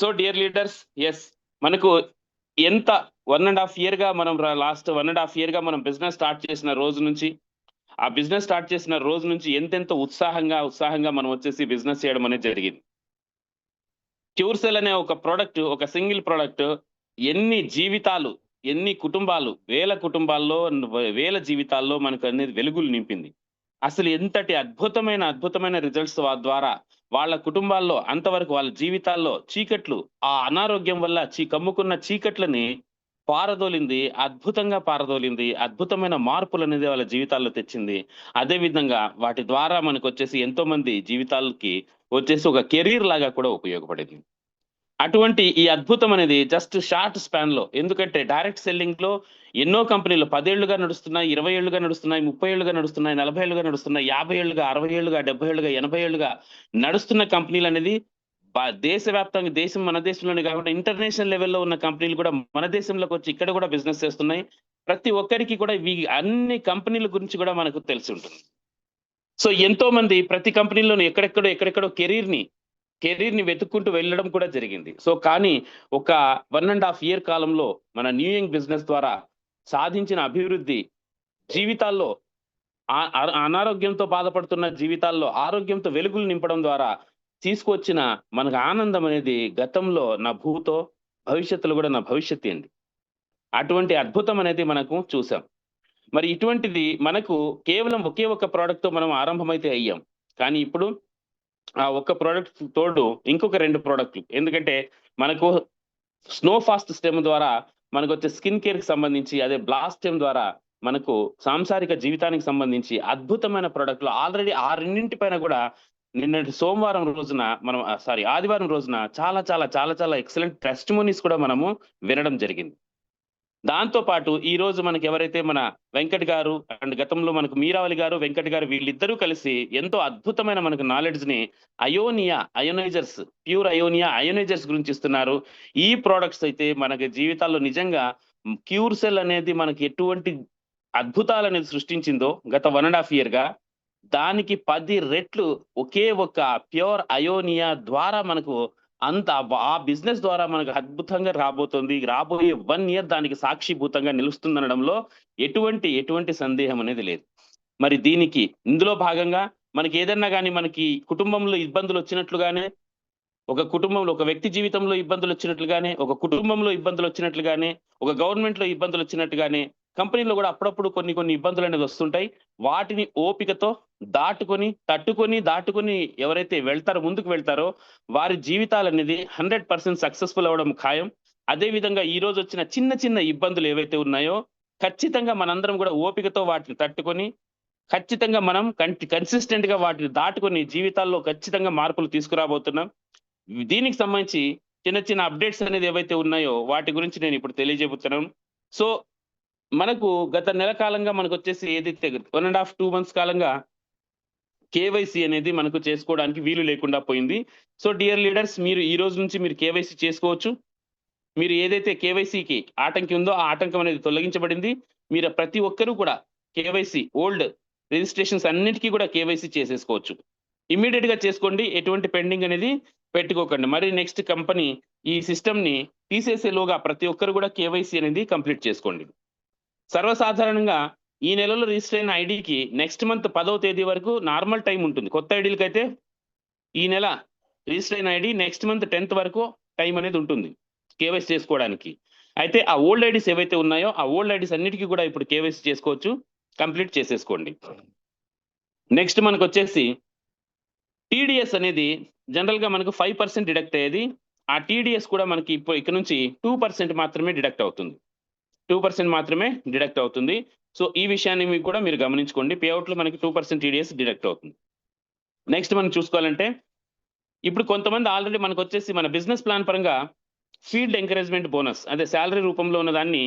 So dear leaders yes మనకు ఎంత one and half ఇయర్గా మనం లాస్ట్ వన్ అండ్ హాఫ్ ఇయర్గా మనం బిజినెస్ స్టార్ట్ చేసిన రోజు నుంచి ఆ బిజినెస్ స్టార్ట్ చేసిన రోజు నుంచి ఎంతెంత ఉత్సాహంగా ఉత్సాహంగా మనం వచ్చేసి బిజినెస్ చేయడం అనేది జరిగింది. క్యూర్సెల్ అనే ఒక ప్రోడక్ట్ ఒక సింగిల్ ప్రోడక్ట్ ఎన్ని జీవితాలు ఎన్ని కుటుంబాలు వేల కుటుంబాల్లో వేల జీవితాల్లో మనకు అనేది వెలుగులు నింపింది. అసలు ఎంతటి అద్భుతమైన అద్భుతమైన రిజల్ట్స్ ద్వారా వాళ్ళ కుటుంబాల్లో అంతవరకు వాళ్ళ జీవితాల్లో చీకట్లు ఆ అనారోగ్యం వల్ల చీ కమ్ముకున్న చీకట్లని పారదోలింది అద్భుతంగా పారదోలింది అద్భుతమైన మార్పులు అనేది వాళ్ళ జీవితాల్లో తెచ్చింది. అదే విధంగా వాటి ద్వారా మనకు వచ్చేసి ఎంతో మంది జీవితాలకి వచ్చేసి ఒక కెరీర్ లాగా కూడా ఉపయోగపడింది. అటువంటి ఈ అద్భుతం అనేది జస్ట్ షార్ట్ స్పాన్లో. ఎందుకంటే డైరెక్ట్ సెల్లింగ్లో ఎన్నో కంపెనీలు పదేళ్ళుగా నడుస్తున్నాయి ఇరవై ఏళ్ళుగా నడుస్తున్నాయి ముప్పై ఏళ్ళుగా నడుస్తున్నాయి నలభై ఏళ్ళుగా నడుస్తున్నాయి యాభై ఏళ్ళుగా అరవై ఏళ్ళుగా డెబ్బై ఏళ్ళుగా ఎనభై ఏళ్ళుగా నడుస్తున్న కంపెనీలు అనేది దేశవ్యాప్తంగా దేశం మన దేశంలోనే కాకుండా ఇంటర్నేషనల్ లెవెల్లో ఉన్న కంపెనీలు కూడా మన దేశంలోకి వచ్చి ఇక్కడ కూడా బిజినెస్ చేస్తున్నాయి. ప్రతి ఒక్కరికి కూడా ఇవి అన్ని కంపెనీల గురించి కూడా మనకు తెలిసి ఉంటుంది. సో ఎంతో మంది ప్రతి కంపెనీలోనూ ఎక్కడెక్కడో ఎక్కడెక్కడో కెరీర్ని కెరీర్ని కెరీర్ని వెతుక్కుంటూ వెళ్ళడం కూడా జరిగింది. సో కానీ ఒక వన్ అండ్ హాఫ్ ఇయర్ కాలంలో మన న్యూ యంగ్ బిజినెస్ ద్వారా సాధించిన అభివృద్ధి జీవితాల్లో అనారోగ్యంతో బాధపడుతున్న జీవితాల్లో ఆరోగ్యంతో వెలుగులు నింపడం ద్వారా తీసుకొచ్చిన మనకు ఆనందం అనేది గతంలో నా భూతో భవిష్యత్తులో కూడా నా భవిష్యత్ ఏంది అటువంటి అద్భుతం అనేది మనకు చూసాం. మరి ఇటువంటిది మనకు కేవలం ఒకే ఒక ప్రోడక్ట్తో మనం ఆరంభమైతే అయ్యాం. కానీ ఇప్పుడు ఆ ఒక్క ప్రోడక్ట్ తోడు ఇంకొక రెండు ప్రోడక్ట్లు ఎందుకంటే మనకు స్నో ఫాస్ట్ స్టెమ్ ద్వారా మనకు వచ్చే స్కిన్ కేర్కి సంబంధించి అదే బ్లాస్ట్ స్టెమ్ ద్వారా మనకు సాంసారిక జీవితానికి సంబంధించి అద్భుతమైన ప్రోడక్ట్లు ఆల్రెడీ ఆ రెండింటి పైన కూడా నిన్నటి సోమవారం రోజున మనం సారీ ఆదివారం రోజున చాలా చాలా చాలా చాలా ఎక్సలెంట్ టెస్టిమోనీస్ కూడా మనము వినడం జరిగింది. దాంతో పాటు ఈ రోజు మనకి ఎవరైతే మన వెంకట్ గారు అండ్ గతంలో మనకు మీరావళి గారు వెంకట్ గారు వీళ్ళిద్దరూ కలిసి ఎంతో అద్భుతమైన మనకు నాలెడ్జ్ని అయోనియా అయోనైజర్స్ ప్యూర్ అయోనియా అయోనైజర్స్ గురించి ఇస్తున్నారు. ఈ ప్రోడక్ట్స్ అయితే మనకి జీవితాల్లో నిజంగా క్యూర్ సెల్ అనేది మనకి ఎటువంటి అద్భుతాలు అనేది సృష్టించిందో గత వన్ అండ్ హాఫ్ ఇయర్గా దానికి పది రెట్లు ఒకే ఒక ప్యూర్ అయోనియా ద్వారా మనకు అంత ఆ- బిజినెస్ ద్వారా మనకు అద్భుతంగా రాబోతుంది. రాబోయే వన్ ఇయర్ దానికి సాక్షిభూతంగా నిలుస్తుందనడంలో ఎటువంటి ఎటువంటి సందేహం అనేది లేదు. మరి దీనికి ఇందులో భాగంగా మనకి ఏదన్నా కానీ మనకి కుటుంబంలో ఇబ్బందులు వచ్చినట్లుగానే ఒక కుటుంబంలో ఒక వ్యక్తి జీవితంలో ఇబ్బందులు వచ్చినట్లుగానే ఒక కుటుంబంలో ఇబ్బందులు వచ్చినట్లుగానే ఒక గవర్నమెంట్లో ఇబ్బందులు వచ్చినట్టుగానే కంపెనీలో కూడా అప్పుడప్పుడు కొన్ని కొన్ని ఇబ్బందులు అనేది వస్తుంటాయి. వాటిని ఓపికతో దాటుకొని తట్టుకొని దాటుకొని ఎవరైతే వెళ్తారో ముందుకు వెళ్తారో వారి జీవితాలు అనేది హండ్రెడ్ పర్సెంట్ సక్సెస్ఫుల్ అవ్వడం ఖాయం. అదేవిధంగా ఈ రోజు వచ్చిన చిన్న చిన్న ఇబ్బందులు ఏవైతే ఉన్నాయో ఖచ్చితంగా మనందరం కూడా ఓపికతో వాటిని తట్టుకొని ఖచ్చితంగా మనం కన్సిస్టెంట్గా వాటిని దాటుకొని జీవితాల్లో ఖచ్చితంగా మార్పులు తీసుకురాబోతున్నాం. దీనికి సంబంధించి చిన్న చిన్న అప్డేట్స్ అనేది ఏవైతే ఉన్నాయో వాటి గురించి నేను ఇప్పుడు తెలియజేపుతున్నాను సో మనకు గత నెల కాలంగా మనకు వచ్చేసి ఏదైతే one and half two months కాలంగా కేవైసీ అనేది మనకు చేసుకోవడానికి వీలు లేకుండా పోయింది. సో డియర్ లీడర్స్ మీరు ఈ రోజు నుంచి మీరు కేవైసీ చేసుకోవచ్చు. మీరు ఏదైతే కేవైసీకి ఆటంకి ఉందో ఆ ఆటంకం అనేది తొలగించబడింది. మీరు ప్రతి ఒక్కరూ కూడా కేవైసీ ఓల్డ్ రిజిస్ట్రేషన్స్ అన్నిటికీ కూడా కేవైసీ చేసేసుకోవచ్చు. ఇమ్మీడియట్గా చేసుకోండి. ఎటువంటి పెండింగ్ అనేది పెట్టుకోకండి. మరి నెక్స్ట్ కంపెనీ ఈ సిస్టమ్ని తీసేసేలోగా ప్రతి ఒక్కరు కూడా కేవైసీ అనేది కంప్లీట్ చేసుకోండి. సర్వసాధారణంగా ఈ నెలలో రిజిస్టర్ అయిన ఐడికి నెక్స్ట్ మంత్ పదవ తేదీ వరకు నార్మల్ టైం ఉంటుంది. కొత్త ఐడీలకి అయితే ఈ నెల రిజిస్టర్ అయిన ఐడి నెక్స్ట్ మంత్ టెన్త్ వరకు టైం అనేది ఉంటుంది కేవైసీ చేసుకోవడానికి. అయితే ఆ ఓల్డ్ ఐడీస్ ఏవైతే ఉన్నాయో ఆ ఓల్డ్ ఐడీస్ అన్నిటికీ కూడా ఇప్పుడు కేవైసీ చేసుకోవచ్చు. కంప్లీట్ చేసేసుకోండి. నెక్స్ట్ మనకు వచ్చేసి టీడీఎస్ అనేది జనరల్గా మనకు ఫైవ్ పర్సెంట్ డిడక్ట్ అయ్యేది. ఆ టీడీఎస్ కూడా మనకి ఇప్పుడు ఇక్కడ నుంచి టూ పర్సెంట్ మాత్రమే డిడక్ట్ అవుతుంది. టూ పర్సెంట్ మాత్రమే డిడక్ట్ అవుతుంది. సో ఈ విషయాన్ని మీకు కూడా మీరు గమనించుకోండి. పేఅవుట్లో మనకి టూ పర్సెంట్ టీడీఎస్ డిడక్ట్ అవుతుంది. నెక్స్ట్ మనం చూసుకోవాలంటే ఇప్పుడు కొంతమంది ఆల్రెడీ మనకు వచ్చేసి మన బిజినెస్ ప్లాన్ పరంగా ఫీల్డ్ ఎంకరేజ్మెంట్ బోనస్ అదే శాలరీ రూపంలో ఉన్న దాన్ని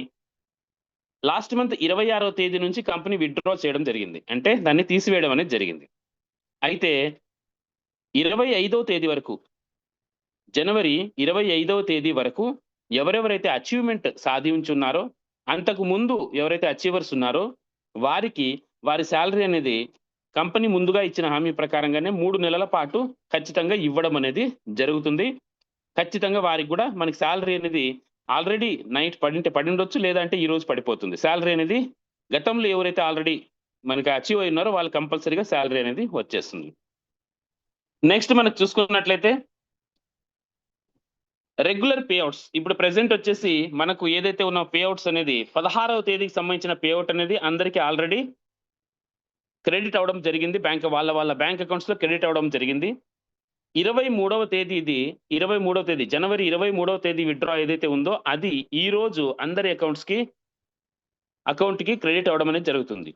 లాస్ట్ మంత్ ఇరవై ఆరో తేదీ నుంచి కంపెనీ విత్డ్రా చేయడం జరిగింది. అంటే దాన్ని తీసివేయడం అనేది జరిగింది. అయితే ఇరవై ఐదవ తేదీ వరకు జనవరి ఇరవై ఐదవ తేదీ వరకు ఎవరెవరైతే అచీవ్మెంట్ సాధించున్నారో అంతకు ముందు ఎవరైతే అచీవర్స్ ఉన్నారో వారికి వారి శాలరీ అనేది కంపెనీ ముందుగా ఇచ్చిన హామీ ప్రకారంగానే మూడు నెలల పాటు ఖచ్చితంగా ఇవ్వడం అనేది జరుగుతుంది. ఖచ్చితంగా వారికి కూడా మనకి శాలరీ అనేది ఆల్రెడీ నైట్ పడింటే పడిండొచ్చు లేదంటే ఈ రోజు పడిపోతుంది. శాలరీ అనేది గతంలో ఎవరైతే ఆల్రెడీ మనకి అచీవ్ అయి ఉన్నారో వాళ్ళు కంపల్సరీగా శాలరీ అనేది వచ్చేస్తుంది. నెక్స్ట్ మనకు చూసుకున్నట్లయితే రెగ్యులర్ పేఅవుట్స్ ఇప్పుడు ప్రెసెంట్ వచ్చేసి మనకు ఏదైతే ఉన్న పేఅవుట్స్ అనేది పదహారవ తేదీకి సంబంధించిన పేఅవుట్ అనేది అందరికీ ఆల్రెడీ క్రెడిట్ అవ్వడం జరిగింది. బ్యాంక్ వాళ్ళ వాళ్ళ బ్యాంక్ అకౌంట్స్లో క్రెడిట్ అవ్వడం జరిగింది. ఇరవై మూడవ తేదీ ఇది. ఇరవై మూడవ తేదీ. జనవరి ఇరవై మూడవ తేదీ విత్డ్రా ఏదైతే ఉందో అది ఈ రోజు అందరి అకౌంట్స్కి అకౌంట్కి క్రెడిట్ అవ్వడం అనేది జరుగుతుంది.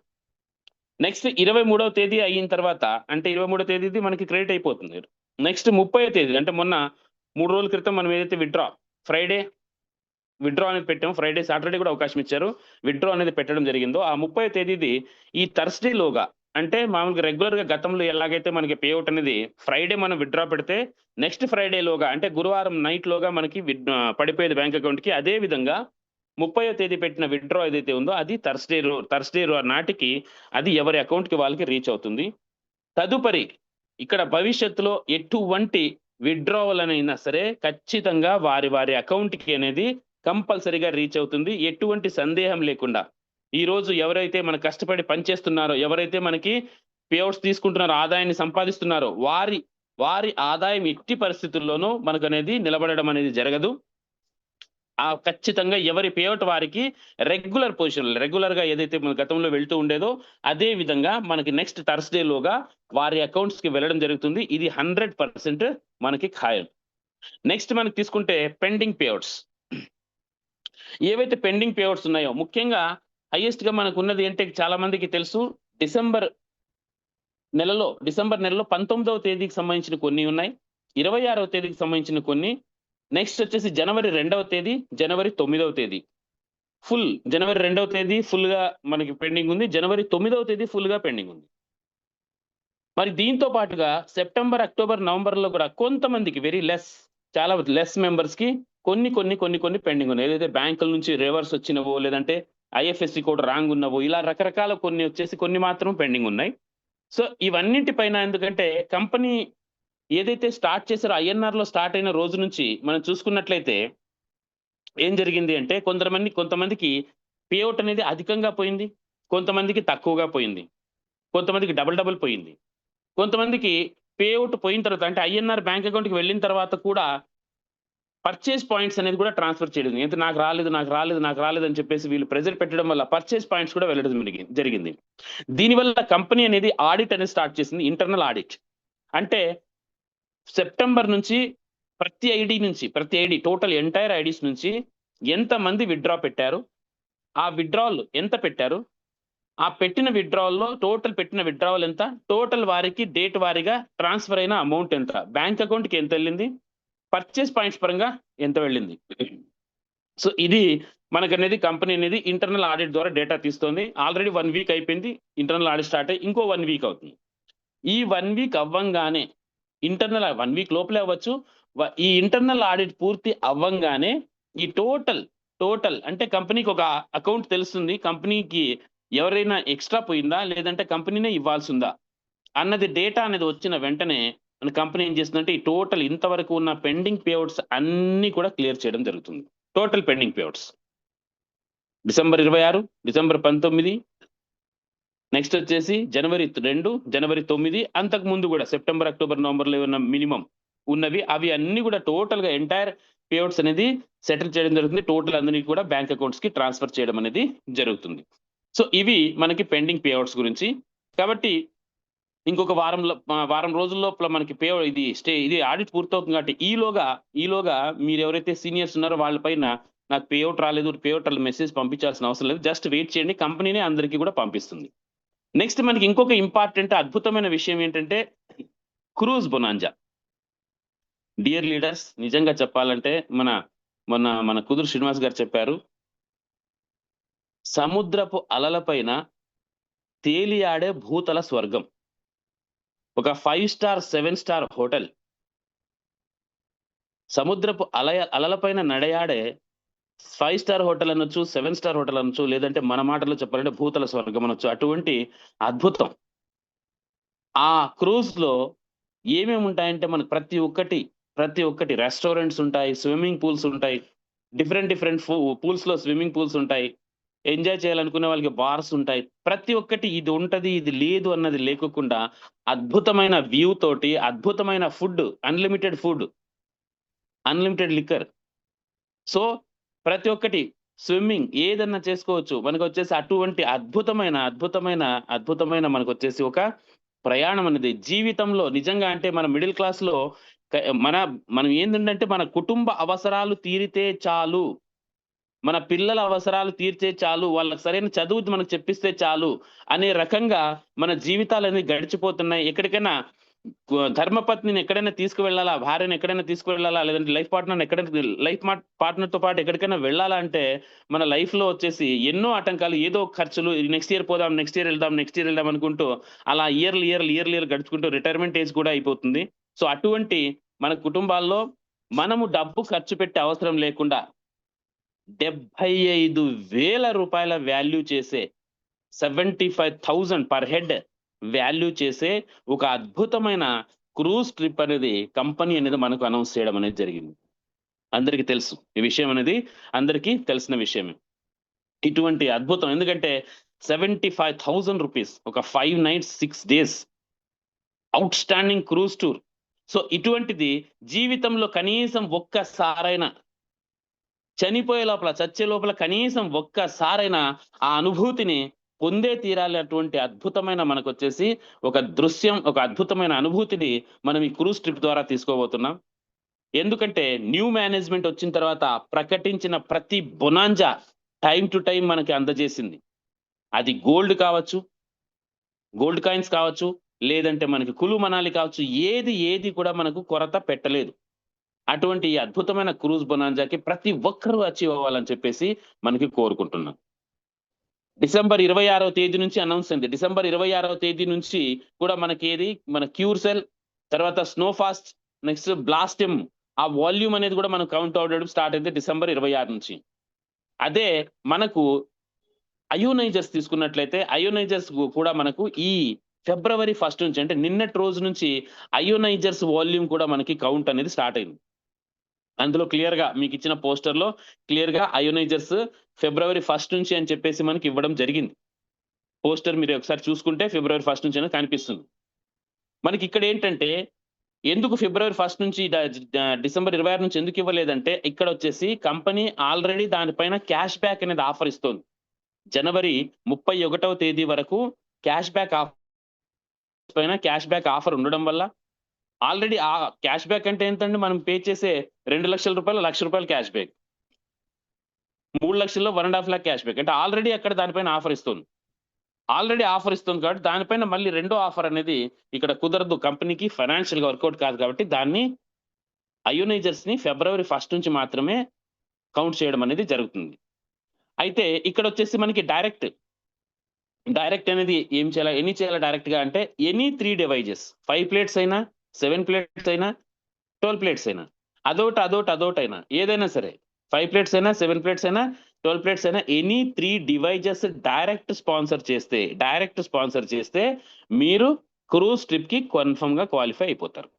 నెక్స్ట్ ఇరవై మూడవ తేదీ అయిన తర్వాత అంటే ఇరవై మూడవ తేదీది మనకి క్రెడిట్ అయిపోతుంది. నెక్స్ట్ ముప్పై తేదీ అంటే మొన్న మూడు రోజుల క్రితం మనం ఏదైతే విత్డ్రా ఫ్రైడే విత్డ్రా అనేది పెట్టాము ఫ్రైడే సాటర్డే కూడా అవకాశం ఇచ్చారు. విత్డ్రా అనేది పెట్టడం జరిగిందో ఆ ముప్పై తేదీది ఈ థర్స్డే లోగా అంటే మామూలుగా రెగ్యులర్గా గతంలో ఎలాగైతే మనకి పేఅవుట్ అనేది ఫ్రైడే మనం విత్డ్రా పెడితే నెక్స్ట్ ఫ్రైడే లోగా అంటే గురువారం నైట్ లోగా మనకి పడిపోయేది బ్యాంక్ అకౌంట్కి అదే విధంగా ముప్పయో తేదీ పెట్టిన విత్డ్రా ఏదైతే ఉందో అది థర్స్డే రో థర్స్డే రో నాటికి అది ఎవరి అకౌంట్కి వాళ్ళకి రీచ్ అవుతుంది. తదుపరి ఇక్కడ భవిష్యత్తులో ఎటువంటి విత్డ్రావల్ అయినా సరే ఖచ్చితంగా వారి వారి అకౌంట్కి అనేది కంపల్సరీగా రీచ్ అవుతుంది. ఎటువంటి సందేహం లేకుండా. ఈ రోజు ఎవరైతే మన కష్టపడి పనిచేస్తున్నారో ఎవరైతే మనకి పేఅవుట్స్ తీసుకుంటున్నారో ఆదాయాన్ని సంపాదిస్తున్నారో వారి వారి ఆదాయం ఎట్టి పరిస్థితుల్లోనూ మనకు అనేది నిలబడడం అనేది జరగదు. ఆ ఖచ్చితంగా ఎవరి పేఅవుట్ వారికి రెగ్యులర్ పొజిషన్ రెగ్యులర్గా ఏదైతే మన గతంలో వెళ్తూ ఉండేదో అదే విధంగా మనకి నెక్స్ట్ థర్స్డేలోగా వారి అకౌంట్స్కి వెళ్ళడం జరుగుతుంది. ఇది హండ్రెడ్ పర్సెంట్ మనకి ఖాయం. నెక్స్ట్ మనకి తీసుకుంటే పెండింగ్ పేఅవుట్స్ ఏవైతే పెండింగ్ పేఅవుట్స్ ఉన్నాయో ముఖ్యంగా హైయెస్ట్గా మనకు ఉన్నది ఏంటంటే చాలా మందికి తెలుసు డిసెంబర్ నెలలో డిసెంబర్ నెలలో పంతొమ్మిదవ తేదీకి సంబంధించిన కొన్ని ఉన్నాయి. ఇరవై ఆరవ తేదీకి సంబంధించిన కొన్ని నెక్స్ట్ వచ్చేసి జనవరి రెండవ తేదీ జనవరి తొమ్మిదవ తేదీ. ఫుల్ జనవరి రెండవ తేదీ ఫుల్గా మనకి పెండింగ్ ఉంది. జనవరి తొమ్మిదవ తేదీ ఫుల్గా పెండింగ్ ఉంది. మరి దీంతో పాటుగా సెప్టెంబర్ అక్టోబర్ నవంబర్లో కూడా కొంతమందికి వెరీ లెస్ చాలా లెస్ మెంబర్స్కి కొన్ని కొన్ని కొన్ని కొన్ని పెండింగ్ ఉన్నాయి. ఏదైతే బ్యాంకుల నుంచి రివర్స్ వచ్చినవో లేదంటే ఐఎఫ్ఎస్సి కోడ్ రాంగ్ ఉన్నవో ఇలా రకరకాల కొన్ని వచ్చేసి కొన్ని మాత్రం పెండింగ్ ఉన్నాయి. సో ఇవన్నింటిపైన ఎందుకంటే కంపెనీ ఏదైతే స్టార్ట్ చేశారో ఐఎన్ఆర్లో స్టార్ట్ అయిన రోజు నుంచి మనం చూసుకున్నట్లయితే ఏం జరిగింది అంటే కొంతమంది కొంతమందికి పేఅవుట్ అనేది అధికంగా పోయింది కొంతమందికి తక్కువగా పోయింది కొంతమందికి డబుల్ డబుల్ పోయింది. కొంతమందికి పేఅవుట్ పోయిన తర్వాత అంటే ఐఎన్ఆర్ బ్యాంక్ అకౌంట్కి వెళ్ళిన తర్వాత కూడా పర్చేస్ పాయింట్స్ అనేది కూడా ట్రాన్స్ఫర్ చేయడం ఎంత నాకు రాలేదు నాకు రాలేదు నాకు రాలేదు అని చెప్పేసి వీళ్ళు ప్రెజర్ పెట్టడం వల్ల పర్చేస్ పాయింట్స్ కూడా వెళ్ళడం జరిగింది. దీనివల్ల కంపెనీ అనేది ఆడిట్ అనేది స్టార్ట్ చేసింది ఇంటర్నల్ ఆడిట్ అంటే సెప్టెంబర్ నుంచి ప్రతి ఐడి నుంచి ప్రతి ఐడి టోటల్ ఎంటైర్ ఐడీస్ నుంచి ఎంత మంది విత్డ్రా పెట్టారు? ఆ విత్డ్రాల్ ఎంత పెట్టారు? ఆ పెట్టిన విత్డ్రావల్లో టోటల్ పెట్టిన విత్డ్రావల్ ఎంత? టోటల్ వారికి డేట్ వారీగా ట్రాన్స్ఫర్ అయిన అమౌంట్ ఎంత? బ్యాంక్ అకౌంట్కి ఎంత వెళ్ళింది? పర్చేస్ పాయింట్స్ పరంగా ఎంత వెళ్ళింది? సో ఇది మనకు అనేది కంపెనీ అనేది ఇంటర్నల్ ఆడిట్ ద్వారా డేటా తీస్తుంది. ఆల్రెడీ వన్ వీక్ అయిపోయింది. ఇంటర్నల్ ఆడిట్ స్టార్ట్ అయ్యి ఇంకో వన్ వీక్ అవుతుంది. ఈ వన్ వీక్ అవ్వంగానే ఇంటర్నల్ వన్ వీక్ లోపలే అవ్వచ్చు. ఈ ఇంటర్నల్ ఆడిట్ పూర్తి అవ్వంగానే ఈ టోటల్ టోటల్ అంటే కంపెనీకి ఒక అకౌంట్ తెలుస్తుంది. కంపెనీకి ఎవరైనా ఎక్స్ట్రా పోయిందా? లేదంటే కంపెనీనే ఇవ్వాల్సి ఉందా అన్నది డేటా అనేది వచ్చిన వెంటనే మన కంపెనీ ఏం చేస్తుందంటే ఈ టోటల్ ఇంతవరకు ఉన్న పెండింగ్ పేఅవుట్స్ అన్ని కూడా క్లియర్ చేయడం జరుగుతుంది. టోటల్ పెండింగ్ పేఅవుట్స్ డిసెంబర్ ఇరవై ఆరు డిసెంబర్ పంతొమ్మిది నెక్స్ట్ వచ్చేసి జనవరి రెండు జనవరి తొమ్మిది అంతకు ముందు కూడా సెప్టెంబర్ అక్టోబర్ నవంబర్లో ఉన్న మినిమం ఉన్నవి. అవి అన్ని కూడా టోటల్గా ఎంటైర్ పేఅవుట్స్ అనేది సెటిల్ చేయడం జరుగుతుంది. టోటల్ అందరినీ కూడా బ్యాంక్ అకౌంట్స్కి ట్రాన్స్ఫర్ చేయడం అనేది జరుగుతుంది. సో ఇవి మనకి పెండింగ్ పేఅవుట్స్ గురించి. కాబట్టి ఇంకొక వారంలో వారం రోజుల లోపల మనకి పే ఇది స్టే ఇది ఆడిట్ పూర్తవుతుంది కాబట్టి ఈలోగా ఈలోగా మీరు ఎవరైతే సీనియర్స్ ఉన్నారో వాళ్ళపైన నాకు పేఅవుట్ రాలేదు పేఅవుట్ మెసేజ్ పంపించాల్సిన అవసరం లేదు. జస్ట్ వెయిట్ చేయండి. కంపెనీనే అందరికీ కూడా పంపిస్తుంది. నెక్స్ట్ మనకి ఇంకొక ఇంపార్టెంట్ అద్భుతమైన విషయం ఏంటంటే క్రూజ్ బొనాంజా డియర్ లీడర్స్ నిజంగా చెప్పాలంటే మన మన మన కుదురు శ్రీనివాస్ గారు చెప్పారు సముద్రపు అలలపైన తేలియాడే భూతల స్వర్గం. ఒక five star seven star hotel సముద్రపు అలయ అలలపైన నడయాడే ఫైవ్ స్టార్ హోటల్ అనొచ్చు సెవెన్ స్టార్ హోటల్ అనొచ్చు లేదంటే మన మాటలో చెప్పాలంటే భూతల స్వర్గం అనొచ్చు. అటువంటి అద్భుతం. ఆ క్రూజ్లో ఏమేమి ఉంటాయంటే మనకు ప్రతి ఒక్కటి ప్రతి ఒక్కటి రెస్టారెంట్స్ ఉంటాయి స్విమ్మింగ్ పూల్స్ ఉంటాయి డిఫరెంట్ డిఫరెంట్ పూల్స్లో స్విమ్మింగ్ పూల్స్ ఉంటాయి ఎంజాయ్ చేయాలనుకునే వాళ్ళకి బార్స్ ఉంటాయి. ప్రతి ఒక్కటి ఇది ఉంటది ఇది లేదు అన్నది లేకుండా అద్భుతమైన వ్యూ తోటి అద్భుతమైన food unlimited food unlimited liquor. So ప్రతి ఒక్కటి స్విమ్మింగ్ ఏదన్నా చేసుకోవచ్చు. మనకు వచ్చేసి అటువంటి అద్భుతమైన అద్భుతమైన అద్భుతమైన మనకు వచ్చేసి ఒక ప్రయాణం అనేది జీవితంలో నిజంగా అంటే మన మిడిల్ క్లాస్లో మన మనం ఏంటంటే మన కుటుంబ అవసరాలు తీరితే చాలు. మన పిల్లల అవసరాలు తీర్చే చాలు. వాళ్ళకి సరైన చదువు మనకు చెప్పిస్తే చాలు అనే రకంగా మన జీవితాలు అనేది గడిచిపోతున్నాయి. ఎక్కడికైనా ధర్మపత్నిని ఎక్కడైనా తీసుకువెళ్ళాలా? భార్యను ఎక్కడైనా తీసుకువెళ్ళాలా? లేదంటే లైఫ్ పార్ట్నర్ ఎక్కడైనా లైఫ్ పార్ట్నర్తో పాటు ఎక్కడికైనా వెళ్ళాలా అంటే మన లైఫ్లో వచ్చేసి ఎన్నో ఆటంకాలు ఏదో ఖర్చులు నెక్స్ట్ ఇయర్ పోదాం నెక్స్ట్ ఇయర్ వెళ్దాం నెక్స్ట్ ఇయర్ వెళ్దాం అనుకుంటూ అలా ఇయర్లు ఇయర్లు ఇయర్లు ఇయర్ గడుచుకుంటూ రిటైర్మెంట్ ఏజ్ కూడా అయిపోతుంది. సో అటువంటి మన కుటుంబాల్లో మనము డబ్బు ఖర్చు పెట్టే అవసరం లేకుండా డెబ్బై ఐదు వేల రూపాయల వాల్యూ చేసే seventy five thousand per head value చేసే ఒక అద్భుతమైన క్రూజ్ ట్రిప్ అనేది కంపెనీ అనేది మనకు అనౌన్స్ చేయడం అనేది జరిగింది. అందరికీ తెలుసు. ఈ విషయం అనేది అందరికీ తెలిసిన విషయమే. ఇటువంటి అద్భుతం. ఎందుకంటే సెవెంటీ ఫైవ్ థౌజండ్ రూపీస్ ఒక five nights six days outstanding cruise tour. So ఇటువంటిది జీవితంలో కనీసం ఒక్కసారైనా చనిపోయే లోపల చచ్చే లోపల కనీసం ఒక్కసారైనా ఆ అనుభూతిని పొందే తీరాలన్నటువంటి అటువంటి అద్భుతమైన మనకు వచ్చేసి ఒక దృశ్యం ఒక అద్భుతమైన అనుభూతిని మనం ఈ క్రూజ్ ట్రిప్ ద్వారా తీసుకోబోతున్నాం. ఎందుకంటే న్యూ మేనేజ్మెంట్ వచ్చిన తర్వాత ప్రకటించిన ప్రతి బొనాంజా టైం టు టైం మనకి అందజేసింది. అది గోల్డ్ కావచ్చు గోల్డ్ కాయిన్స్ కావచ్చు లేదంటే మనకి కులు మనాలి కావచ్చు ఏది ఏది కూడా మనకు కొరత పెట్టలేదు. అటువంటి ఈ అద్భుతమైన క్రూజ్ బొనాంజాకి ప్రతి ఒక్కరూ అచీవ్ అవ్వాలని చెప్పేసి మనకి కోరుకుంటున్నాం. డిసెంబర్ ఇరవై ఆరవ తేదీ నుంచి అనౌన్స్ అయింది. డిసెంబర్ ఇరవై ఆరవ తేదీ నుంచి కూడా మనకి ఏది మన క్యూర్ సెల్ తర్వాత స్నో ఫాస్ట్ నెక్స్ట్ బ్లాస్టిమ్ ఆ వాల్యూమ్ అనేది కూడా మనం కౌంట్ అవడం స్టార్ట్ అయింది డిసెంబర్ ఇరవై ఆరు నుంచి. అదే మనకు అయోనైజర్స్ తీసుకున్నట్లయితే అయోనైజర్స్ కూడా మనకు ఈ ఫిబ్రవరి ఫస్ట్ నుంచి అంటే నిన్నటి రోజు నుంచి అయోనైజర్స్ వాల్యూమ్ కూడా మనకి కౌంట్ అనేది స్టార్ట్ అయింది. అందులో క్లియర్గా మీకు ఇచ్చిన పోస్టర్లో క్లియర్గా అయోనైజర్స్ ఫిబ్రవరి ఫస్ట్ నుంచి అని చెప్పేసి మనకి ఇవ్వడం జరిగింది. పోస్టర్ మీరు ఒకసారి చూసుకుంటే ఫిబ్రవరి ఫస్ట్ నుంచి అనేది కనిపిస్తుంది. మనకి ఇక్కడ ఏంటంటే ఎందుకు ఫిబ్రవరి ఫస్ట్ నుంచి డిసెంబర్ ఇరవై ఆరు నుంచి ఎందుకు ఇవ్వలేదంటే ఇక్కడ వచ్చేసి కంపెనీ ఆల్రెడీ దానిపైన క్యాష్ బ్యాక్ అనేది ఆఫర్ ఇస్తుంది. జనవరి ముప్పై ఒకటవ తేదీ వరకు క్యాష్ బ్యాక్ ఆఫర్ పైన క్యాష్ బ్యాక్ ఆఫర్ ఉండడం వల్ల ఆల్రెడీ ఆ క్యాష్ బ్యాక్ అంటే ఏంటంటే మనం పే చేసే రెండు లక్షల రూపాయలు లక్ష రూపాయలు క్యాష్ బ్యాక్ మూడు లక్షల్లో one and half lakh cash back అంటే ఆల్రెడీ అక్కడ దానిపైన ఆఫర్ ఇస్తుంది. ఆల్రెడీ ఆఫర్ ఇస్తుంది కాబట్టి దానిపైన మళ్ళీ రెండో ఆఫర్ అనేది ఇక్కడ కుదరదు. కంపెనీకి ఫైనాన్షియల్గా వర్కౌట్ కాదు కాబట్టి దాన్ని అయోనైజర్స్ని ఫిబ్రవరి ఫస్ట్ నుంచి మాత్రమే కౌంట్ చేయడం అనేది జరుగుతుంది. అయితే ఇక్కడ వచ్చేసి మనకి డైరెక్ట్ డైరెక్ట్ అనేది ఏం చేయాలి? ఎన్ని చేయాలి డైరెక్ట్గా అంటే any three devices five plates అయినా సెవెన్ ప్లేట్స్ అయినా ట్వెల్వ్ ప్లేట్స్ అయినా. అదోటి అదోటి అదోటి అయినా ఏదైనా సరే. ఫైవ్ ప్లేట్స్ అయినా సెవెన్ ప్లేట్స్ అయినా ట్వెల్వ్ ప్లేట్స్ అయినా any three devices direct sponsor చేస్తే డైరెక్ట్ స్పాన్సర్ చేస్తే మీరు క్రూజ్ ట్రిప్కి కన్ఫర్మ్గా క్వాలిఫై అయిపోతారు.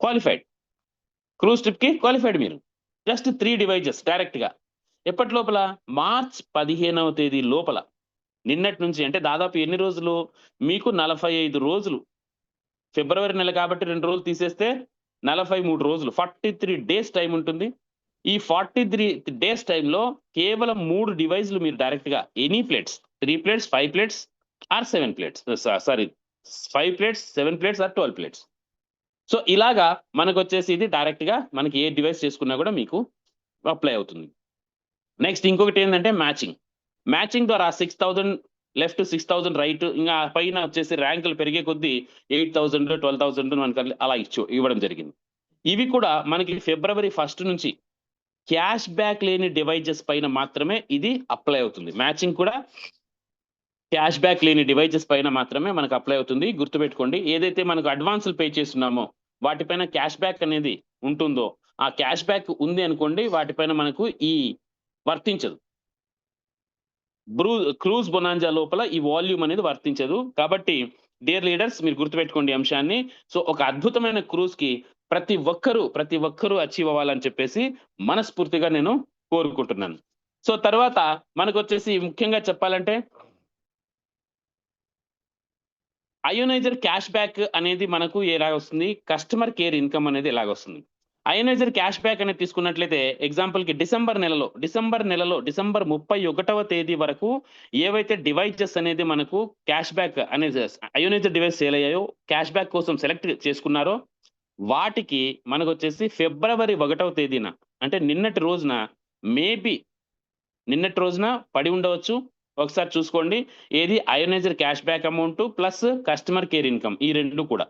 క్వాలిఫైడ్. క్రూజ్ ట్రిప్కి క్వాలిఫైడ్ మీరు. జస్ట్ త్రీ డివైజెస్ డైరెక్ట్గా ఎప్పటి లోపల? మార్చ్ పదిహేనవ తేదీ లోపల. నిన్నటి నుంచి అంటే దాదాపు ఎన్ని రోజులు? మీకు నలభై ఐదు రోజులు. ఫిబ్రవరి నెల కాబట్టి రెండు రోజులు తీసేస్తే నలభై మూడు రోజులు ఫార్టీ త్రీ డేస్ టైం ఉంటుంది. ఈ ఫార్టీ త్రీ డేస్ టైంలో కేవలం మూడు డివైజ్లు మీరు డైరెక్ట్గా any plates three plates five plates or seven plates sorry five plates seven plates or twelve plates. So ఇలాగా మనకు వచ్చేసి ఇది డైరెక్ట్గా మనకి ఏ డివైస్ చేసుకున్నా కూడా మీకు అప్లై అవుతుంది. నెక్స్ట్ ఇంకొకటి ఏంటంటే మ్యాచింగ్. మ్యాచింగ్ ద్వారా six thousand left six thousand right ఇంకా పైన వచ్చేసి ర్యాంకులు పెరిగే కొద్దీ ఎయిట్ థౌసండ్ ట్వెల్వ్ థౌసండ్ మనకి అలా ఇచ్చు ఇవ్వడం జరిగింది. ఇవి కూడా మనకి ఫిబ్రవరి ఫస్ట్ నుంచి క్యాష్ బ్యాక్ లేని డివైజెస్ పైన మాత్రమే ఇది అప్లై అవుతుంది. మ్యాచింగ్ కూడా క్యాష్ బ్యాక్ లేని డివైజెస్ పైన మాత్రమే మనకు అప్లై అవుతుంది. గుర్తుపెట్టుకోండి ఏదైతే మనకు అడ్వాన్సులు పే చేస్తున్నామో వాటిపైన క్యాష్ బ్యాక్ అనేది ఉంటుందో ఆ క్యాష్ బ్యాక్ ఉంది అనుకోండి వాటిపైన మనకు ఈ వర్తించదు. బ్రూ క్రూజ్ బొనాంజా లోపల ఈ వాల్యూమ్ అనేది వర్తించదు. కాబట్టి డియర్ లీడర్స్ మీరు గుర్తుపెట్టుకోండి అంశాన్ని. సో ఒక అద్భుతమైన క్రూజ్కి ప్రతి ఒక్కరూ ప్రతి ఒక్కరూ అచీవ్ అవ్వాలని చెప్పేసి మనస్ఫూర్తిగా నేను కోరుకుంటున్నాను. సో తర్వాత మనకు వచ్చేసి ముఖ్యంగా చెప్పాలంటే అయోనైజర్ క్యాష్ బ్యాక్ అనేది మనకు ఎలా వస్తుంది? కస్టమర్ కేర్ ఇన్కమ్ అనేది ఎలాగొస్తుంది? అయనైజర్ క్యాష్ బ్యాక్ అనేది తీసుకున్నట్లయితే ఎగ్జాంపుల్కి డిసెంబర్ నెలలో డిసెంబర్ నెలలో డిసెంబర్ ముప్పై ఒకటవ తేదీ వరకు ఏవైతే డివైజెస్ అనేది మనకు క్యాష్ బ్యాక్ అనేది అయోనైజర్ డివైస్ సేల్ అయ్యాయో క్యాష్ బ్యాక్ కోసం సెలెక్ట్ చేసుకున్నారో వాటికి మనకు వచ్చేసి ఫిబ్రవరి ఒకటవ తేదీన అంటే నిన్నటి రోజున మేబీ నిన్నటి రోజున పడి ఉండవచ్చు. ఒకసారి చూసుకోండి. ఏది? Ionizer cash back amount plus customer care income ఈ రెండు కూడా.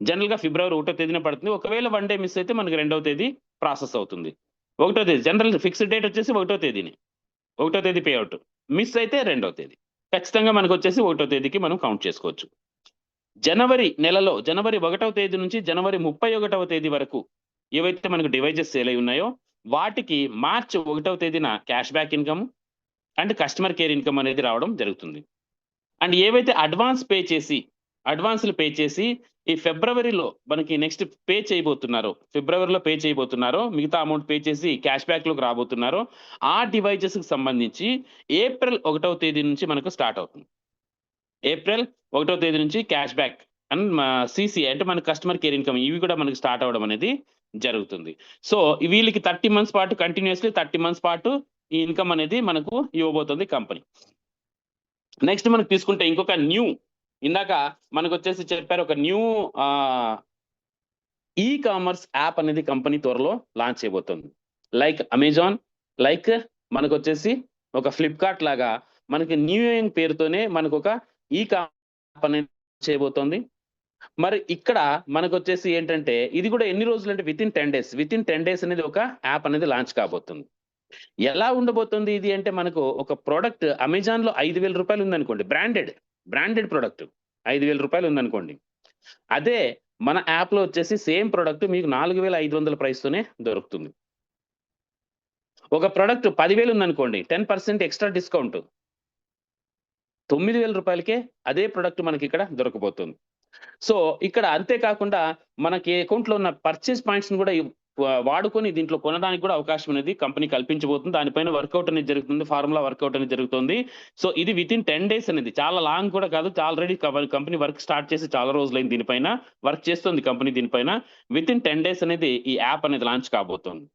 జనరల్గా ఫిబ్రవరి ఒకటో తేదీన పడుతుంది. ఒకవేళ వన్ డే మిస్ అయితే మనకి రెండవ తేదీ ప్రాసెస్ అవుతుంది. ఒకటో తేదీ జనరల్ ఫిక్స్డ్ డేట్ వచ్చేసి ఒకటో తేదీని. ఒకటో తేదీ పే అవుట్ మిస్ అయితే రెండవ తేదీ. ఖచ్చితంగా మనకు వచ్చేసి ఒకటో తేదీకి మనం కౌంట్ చేసుకోవచ్చు. జనవరి నెలలో జనవరి ఒకటవ తేదీ నుంచి జనవరి ముప్పై ఒకటవ తేదీ వరకు ఏవైతే మనకు డివైజెస్ సేల్ అయి ఉన్నాయో వాటికి మార్చ్ ఒకటవ తేదీన cash back income and customer care income అనేది రావడం జరుగుతుంది. అండ్ ఏవైతే అడ్వాన్స్ పే చేసి అడ్వాన్స్లు పే చేసి ఈ ఫిబ్రవరిలో మనకి నెక్స్ట్ పే చేయబోతున్నారు. ఫిబ్రవరిలో పే చేయబోతున్నారు. మిగతా అమౌంట్ పే చేసి క్యాష్ బ్యాక్లోకి రాబోతున్నారు. ఆ డివైజెస్కి సంబంధించి ఏప్రిల్ ఒకటవ తేదీ నుంచి మనకు స్టార్ట్ అవుతుంది. ఏప్రిల్ ఒకటో తేదీ నుంచి క్యాష్ బ్యాక్ అండ్ సిసి అంటే మన కస్టమర్ కేర్ ఇన్కమ్ ఇవి కూడా మనకి స్టార్ట్ అవ్వడం అనేది జరుగుతుంది. సో వీళ్ళకి థర్టీ మంత్స్ పాటు కంటిన్యూస్లీ థర్టీ మంత్స్ పాటు ఈ ఇన్కమ్ అనేది మనకు ఇవ్వబోతుంది కంపెనీ నెక్స్ట్ మనకు తీసుకుంటే ఇంకొక న్యూ ఇందాక మనకు వచ్చేసి చెప్పారు ఒక న్యూ ఈ కామర్స్ యాప్ అనేది కంపెనీ త్వరలో లాంచ్ చేయబోతుంది. లైక్ అమెజాన్ లైక్ మనకు వచ్చేసి ఒక ఫ్లిప్కార్ట్ లాగా మనకి న్యూ ఇయర్ పేరుతోనే మనకు ఒక ఈ కామర్స్ అనేది చేయబోతోంది. మరి ఇక్కడ మనకు వచ్చేసి ఏంటంటే ఇది కూడా ఎన్ని రోజులు అంటే within ten days within ten days అనేది ఒక యాప్ అనేది లాంచ్ కాబోతుంది. ఎలా ఉండబోతుంది ఇది అంటే మనకు ఒక ప్రోడక్ట్ అమెజాన్లో ఐదు వేల రూపాయలు ఉందనుకోండి బ్రాండెడ్ బ్రాండెడ్ ప్రోడక్ట్. ఐదు వేల రూపాయలు ఉందనుకోండి. అదే మన యాప్లో వచ్చేసి సేమ్ ప్రోడక్ట్ మీకు నాలుగు వేల ఐదు వందల ప్రైస్ తోనే దొరుకుతుంది. ఒక ప్రోడక్ట్ పదివేలు ఉందనుకోండి టెన్ పర్సెంట్ ఎక్స్ట్రా డిస్కౌంట్. తొమ్మిది వేల రూపాయలకే అదే ప్రోడక్ట్ మనకి ఇక్కడ దొరకబోతుంది. సో ఇక్కడ అంతేకాకుండా మనకి అకౌంట్లో ఉన్న పర్చేస్ పాయింట్స్ని కూడా వాడుకొని దీంట్లో కొనడానికి కూడా అవకాశం అనేది కంపెనీ కల్పించబోతుంది. దానిపైన వర్కౌట్ అనేది జరుగుతుంది ఫార్ములా వర్కౌట్ అనేది జరుగుతుంది. సో ఇది విత్ ఇన్ టెన్ డేస్ అనేది. చాలా లాంగ్ కూడా కాదు ఆల్రెడీ కంపెనీ వర్క్ స్టార్ట్ చేసి చాలా రోజులైంది దీనిపైన. వర్క్ చేస్తుంది కంపెనీ దీనిపైన. విత్ ఇన్ టెన్ డేస్ అనేది ఈ యాప్ అనేది లాంచ్ కాబోతుంది.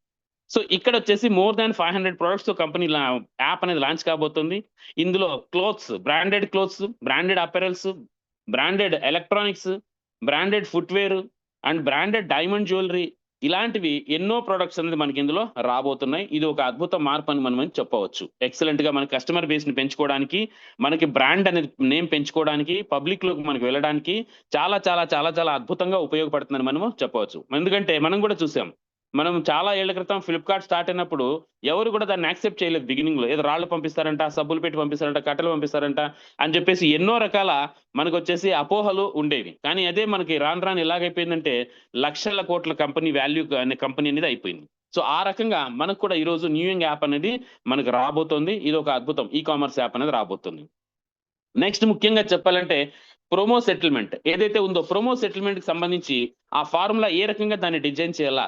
సో ఇక్కడ వచ్చేసి more than five hundred products company app అనేది లాంచ్ కాబోతుంది. ఇందులో clothes branded clothes branded apparels branded electronics branded footwear and branded diamond jewellery ఇలాంటివి ఎన్నో ప్రొడక్ట్స్ అనేది మనకి ఇందులో రాబోతున్నాయి. ఇది ఒక అద్భుత మార్పు అని మనం చెప్పవచ్చు. ఎక్సలెంట్గా మన కస్టమర్ బేస్ని పెంచుకోవడానికి మనకి బ్రాండ్ అనేది నేమ్ పెంచుకోవడానికి పబ్లిక్లోకి మనకి వెళ్ళడానికి చాలా చాలా చాలా చాలా అద్భుతంగా ఉపయోగపడుతుందని మనము చెప్పవచ్చు. ఎందుకంటే మనం కూడా చూసాం మనం చాలా ఏళ్ళ క్రితం ఫ్లిప్కార్ట్ స్టార్ట్ అయినప్పుడు ఎవరు కూడా దాన్ని యాక్సెప్ట్ చేయలేదు బిగినింగ్లో. ఏదో రాళ్ళు పంపిస్తారంట సబ్బులు పెట్టి పంపిస్తారంట కట్టెలు పంపిస్తారంట అని చెప్పేసి ఎన్నో రకాల మనకు వచ్చేసి అపోహలు ఉండేవి. కానీ అదే మనకి రాను రాను ఎలాగైపోయిందంటే లక్షల కోట్ల కంపెనీ వాల్యూ అనే కంపెనీ అనేది అయిపోయింది. సో ఆ రకంగా మనకు కూడా ఈరోజు న్యూయింగ్ యాప్ అనేది మనకు రాబోతోంది. ఇది ఒక అద్భుతం. ఈ కామర్స్ యాప్ అనేది రాబోతుంది. నెక్స్ట్ ముఖ్యంగా చెప్పాలంటే ప్రోమో సెటిల్మెంట్ ఏదైతే ఉందో ప్రోమో సెటిల్మెంట్కి సంబంధించి ఆ ఫార్ములా ఏ రకంగా దాన్ని డిజైన్ చేయాలా?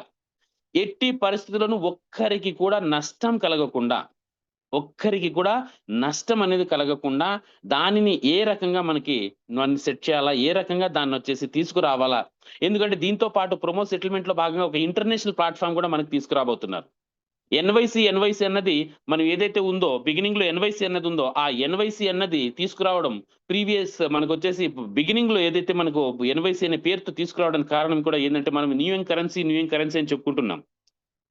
ఎట్టి పరిస్థితులను ఒక్కరికి కూడా నష్టం కలగకుండా ఒక్కరికి కూడా నష్టం అనేది కలగకుండా దానిని ఏ రకంగా మనకి సెట్ చేయాలా ఏ రకంగా దాన్ని వచ్చేసి తీసుకురావాలా? ఎందుకంటే దీంతో పాటు ప్రొమో సెటిల్మెంట్లో భాగంగా ఒక ఇంటర్నేషనల్ ప్లాట్ఫామ్ కూడా మనకి తీసుకురాబోతున్నారు. ఎన్వైసి ఎన్వైసి అన్నది మనం ఏదైతే ఉందో బిగినింగ్లో ఎన్వైసి అన్నది ఉందో ఆ ఎన్వైసి అన్నది తీసుకురావడం ప్రీవియస్ మనకు వచ్చేసి బిగినింగ్లో ఏదైతే మనకు ఎన్వైసి అనే పేరుతో తీసుకురావడానికి కారణం కూడా ఏంటంటే మనం న్యూ కరెన్సీ న్యూ కరెన్సీ అని చెప్పుకుంటున్నాం.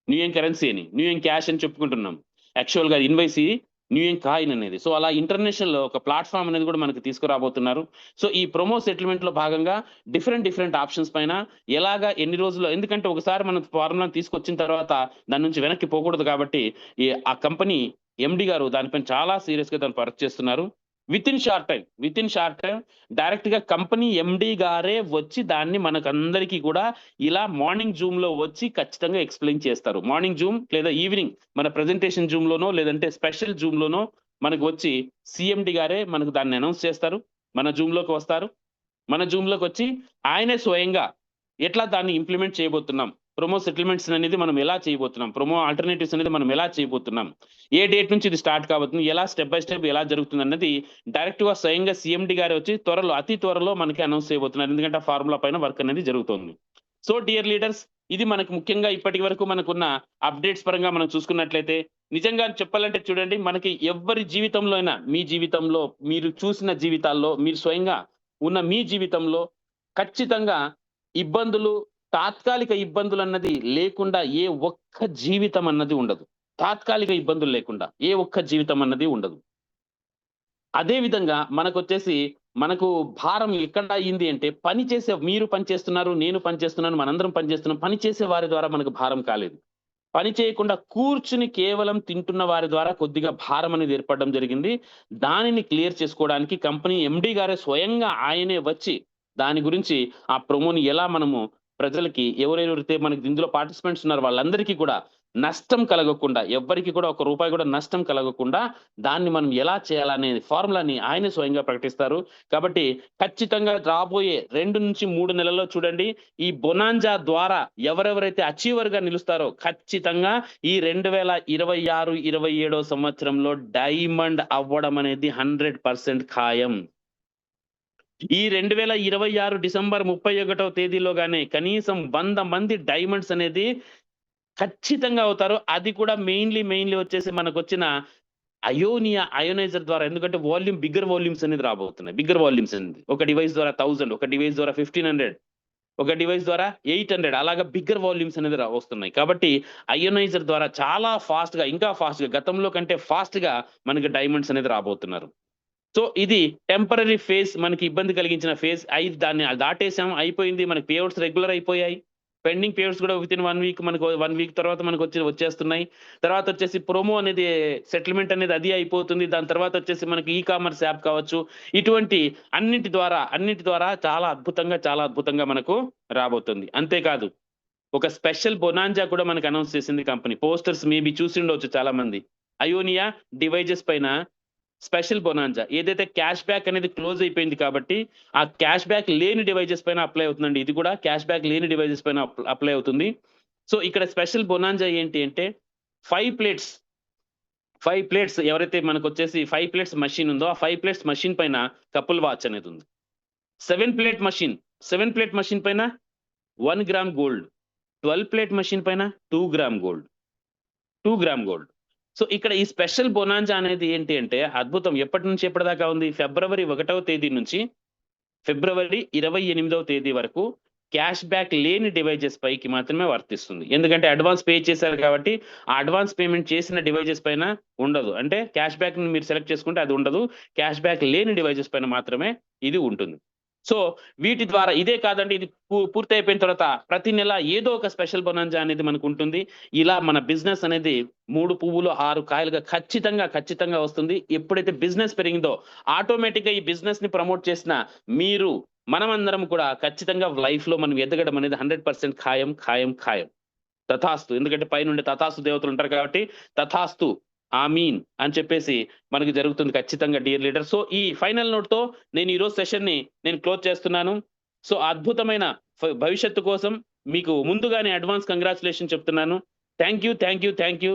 న్యూ కరెన్సీ అని న్యూ క్యాష్ అని చెప్పుకుంటున్నాం. యాక్చువల్గా ఇన్వైసి న్యూ ఇయర్ కాయిన్ అనేది. సో అలా ఇంటర్నేషనల్ ఒక ప్లాట్ఫామ్ అనేది కూడా మనకి తీసుకురాబోతున్నారు. సో ఈ ప్రొమో సెటిల్మెంట్లో భాగంగా డిఫరెంట్ డిఫరెంట్ ఆప్షన్స్ పైన ఎలాగా ఎన్ని రోజుల్లో ఎందుకంటే ఒకసారి మనం ఫార్ములా తీసుకొచ్చిన తర్వాత దాని నుంచి వెనక్కి పోకూడదు కాబట్టి ఈ ఆ కంపెనీ ఎండి గారు దానిపైన చాలా సీరియస్గా దాన్ని వర్క్ చేస్తున్నారు. Within short time within short time డైరెక్ట్గా కంపెనీ ఎండి గారే వచ్చి దాన్ని మనకందరికీ కూడా ఇలా మార్నింగ్ జూమ్లో వచ్చి ఖచ్చితంగా ఎక్స్ప్లెయిన్ చేస్తారు. మార్నింగ్ జూమ్ లేదా ఈవినింగ్ మన ప్రెజెంటేషన్ జూమ్ లోనో లేదంటే స్పెషల్ జూమ్ లోనో మనకు వచ్చి సిఎండి గారే మనకు దాన్ని అనౌన్స్ చేస్తారు. మన జూమ్లోకి వస్తారు. మన జూమ్లోకి వచ్చి ఆయనే స్వయంగా ఎట్లా దాన్ని ఇంప్లిమెంట్ చేయబోతున్నాం? ప్రొమో సెటిల్మెంట్స్ అనేది మనం ఎలా చేయబోతున్నాం? ప్రొమో ఆల్టర్నేటివ్స్ అనేది మనం ఎలా చేయబోతున్నాం? ఏ డేట్ నుంచి ఇది స్టార్ట్ కాబోతుంది? ఎలా స్టెప్ బై స్టెప్ ఎలా జరుగుతుంది అన్నది డైరెక్ట్గా స్వయంగా సిఎండి గారు వచ్చి త్వరలో అతి త్వరలో మనకి అనౌన్స్ చేయబోతున్నారు. ఎందుకంటే ఆ ఫార్ములా పైన వర్క్ అనేది జరుగుతుంది. సో డియర్ లీడర్స్ ఇది మనకు ముఖ్యంగా ఇప్పటి వరకు మనకున్న అప్డేట్స్ పరంగా మనం చూసుకున్నట్లయితే నిజంగా చెప్పాలంటే చూడండి మనకి ఎవరి జీవితంలో అయినా మీ జీవితంలో మీరు చూసిన జీవితాల్లో మీరు స్వయంగా ఉన్న మీ జీవితంలో ఖచ్చితంగా ఇబ్బందులు తాత్కాలిక ఇబ్బందులు అన్నది లేకుండా ఏ ఒక్క జీవితం అన్నది ఉండదు. తాత్కాలిక ఇబ్బందులు లేకుండా ఏ ఒక్క జీవితం అన్నది ఉండదు. అదే విధంగా మనకు వచ్చేసి మనకు భారం ఎక్కడ అయ్యింది అంటే పని చేసే మీరు పని చేస్తున్నారు నేను పని చేస్తున్నాను మనందరం పనిచేస్తున్నాం పని చేసే వారి ద్వారా మనకు భారం కాలేదు. పని చేయకుండా కూర్చుని కేవలం తింటున్న వారి ద్వారా కొద్దిగా భారం అనేది ఏర్పడడం జరిగింది. దానిని క్లియర్ చేసుకోవడానికి కంపెనీ ఎండి గారే స్వయంగా ఆయనే వచ్చి దాని గురించి ఆ ప్రొమోని ఎలా మనము ప్రజలకి ఎవరెవరైతే మనకి ఇందులో పార్టిసిపెంట్స్ ఉన్నారు వాళ్ళందరికీ కూడా నష్టం కలగకుండా ఎవ్వరికి కూడా ఒక రూపాయి కూడా నష్టం కలగకుండా దాన్ని మనం ఎలా చేయాలనే ఫార్ములాని ఆయన స్వయంగా ప్రకటిస్తారు. కాబట్టి ఖచ్చితంగా రాబోయే రెండు నుంచి మూడు నెలల్లో చూడండి ఈ బొనాంజా ద్వారా ఎవరెవరైతే అచీవర్గా నిలుస్తారో ఖచ్చితంగా ఈ రెండు వేల ఇరవై ఆరు ఇరవై ఏడో సంవత్సరంలో డైమండ్ అవ్వడం అనేది హండ్రెడ్ పర్సెంట్ ఖాయం. ఈ రెండు వేల ఇరవై ఆరు డిసెంబర్ ముప్పై ఒకటో తేదీలోగానే కనీసం వంద మంది డైమండ్స్ అనేది ఖచ్చితంగా అవుతారు. అది కూడా మెయిన్లీ మెయిన్లీ వచ్చేసి మనకు వచ్చిన అయోనియా అయోనైజర్ ద్వారా. ఎందుకంటే వాల్యూమ్ బిగ్గర్ వాల్యూమ్స్ అనేది రాబోతున్నాయి. బిగ్గర్ వాల్యూమ్స్ అనేది. ఒక డివైస్ ద్వారా థౌసండ్ ఒక డివైస్ ద్వారా ఫిఫ్టీన్ హండ్రెడ్ ఒక డివైస్ ద్వారా ఎయిట్ హండ్రెడ్ అలాగా బిగ్గర్ వాల్యూమ్స్ అనేది వస్తున్నాయి. కాబట్టి అయోనైజర్ ద్వారా చాలా ఫాస్ట్గా ఇంకా ఫాస్ట్గా గతంలో కంటే ఫాస్ట్గా మనకి డైమండ్స్ అనేది రాబోతున్నారు. సో ఇది టెంపరీ ఫేజ్ మనకి ఇబ్బంది కలిగించిన ఫేజ్ అయి దాన్ని దాటేసాం అయిపోయింది. మనకి పేఅవుట్స్ రెగ్యులర్ అయిపోయాయి. పెండింగ్ పేఅవుట్స్ కూడా విత్ ఇన్ వన్ వీక్ మనకు వన్ వీక్ తర్వాత మనకు వచ్చి వచ్చేస్తున్నాయి. తర్వాత వచ్చేసి ప్రోమో అనేది సెటిల్మెంట్ అనేది అది అయిపోతుంది. దాని తర్వాత వచ్చేసి మనకి ఈ కామర్స్ యాప్ కావచ్చు. ఇటువంటి అన్నింటి ద్వారా అన్నింటి ద్వారా చాలా అద్భుతంగా చాలా అద్భుతంగా మనకు రాబోతుంది. అంతేకాదు ఒక స్పెషల్ బొనాంజా కూడా మనకు అనౌన్స్ చేసింది కంపెనీ పోస్టర్స్ మేబీ చూసి ఉండవచ్చు చాలా మంది అయోనియా డివైజెస్ పైన స్పెషల్ బొనాంజా. ఏదైతే క్యాష్ బ్యాక్ అనేది క్లోజ్ అయిపోయింది కాబట్టి ఆ క్యాష్ బ్యాక్ లేని డివైజెస్ పైన అప్లై అవుతుందండి. ఇది కూడా క్యాష్ బ్యాక్ లేని డివైజెస్ పైన అప్లై అవుతుంది. సో ఇక్కడ స్పెషల్ బొనాంజా ఏంటి అంటే ఫైవ్ ప్లేట్స్ ఫైవ్ ప్లేట్స్ ఎవరైతే మనకు వచ్చేసి ఫైవ్ ప్లేట్స్ మషిన్ ఉందో ఆ ఫైవ్ ప్లేట్స్ మషిన్ పైన కపుల్ వాచ్ అనేది ఉంది. Seven plate machine seven plate machine పైన one gram gold twelve plate machine పైన two gram gold two gram gold. So ఇక్కడ ఈ స్పెషల్ బొనాంజా అనేది ఏంటి అంటే అద్భుతం. ఎప్పటి నుంచి ఎప్పటిదాకా ఉంది? ఫిబ్రవరి ఒకటవ తేదీ నుంచి ఫిబ్రవరి ఇరవై ఎనిమిదవ తేదీ వరకు క్యాష్ బ్యాక్ లేని డివైజెస్ పైకి మాత్రమే వర్తిస్తుంది. ఎందుకంటే అడ్వాన్స్ పే చేశారు కాబట్టి ఆ అడ్వాన్స్ పేమెంట్ చేసిన డివైజెస్ పైన ఉండదు. అంటే క్యాష్ బ్యాక్ మీరు సెలెక్ట్ చేసుకుంటే అది ఉండదు. క్యాష్ బ్యాక్ లేని డివైజెస్ పైన మాత్రమే ఇది ఉంటుంది. సో వీటి ద్వారా ఇదే కాదండి ఇది పూ- పూర్తి అయిపోయిన తర్వాత ప్రతి నెల ఏదో ఒక స్పెషల్ బొనంజా అనేది మనకు ఉంటుంది. ఇలా మన బిజినెస్ అనేది మూడు పువ్వులు ఆరు కాయలుగా ఖచ్చితంగా ఖచ్చితంగా వస్తుంది. ఎప్పుడైతే బిజినెస్ పెరిగిందో ఆటోమేటిక్గా ఈ బిజినెస్ని ప్రమోట్ చేసిన మీరు మనమందరం కూడా ఖచ్చితంగా లైఫ్లో మనం ఎదగడం అనేది హండ్రెడ్ పర్సెంట్ ఖాయం ఖాయం ఖాయం. తథాస్తు. ఎందుకంటే పైనుండి తథాస్తు దేవతలు ఉంటారు కాబట్టి తథాస్తు. ఆమీన్ అని చెప్పేసి మనకి జరుగుతుంది ఖచ్చితంగా డియర్ లీడర్ సో ఈ ఫైనల్ నోట్తో నేను ఈరోజు సెషన్ని సెషన్ని నేను క్లోజ్ చేస్తున్నాను. సో అద్భుతమైన భవిష్యత్తు కోసం మీకు ముందుగానే అడ్వాన్స్ కంగ్రాచులేషన్ చెప్తున్నాను. Thank you thank you thank you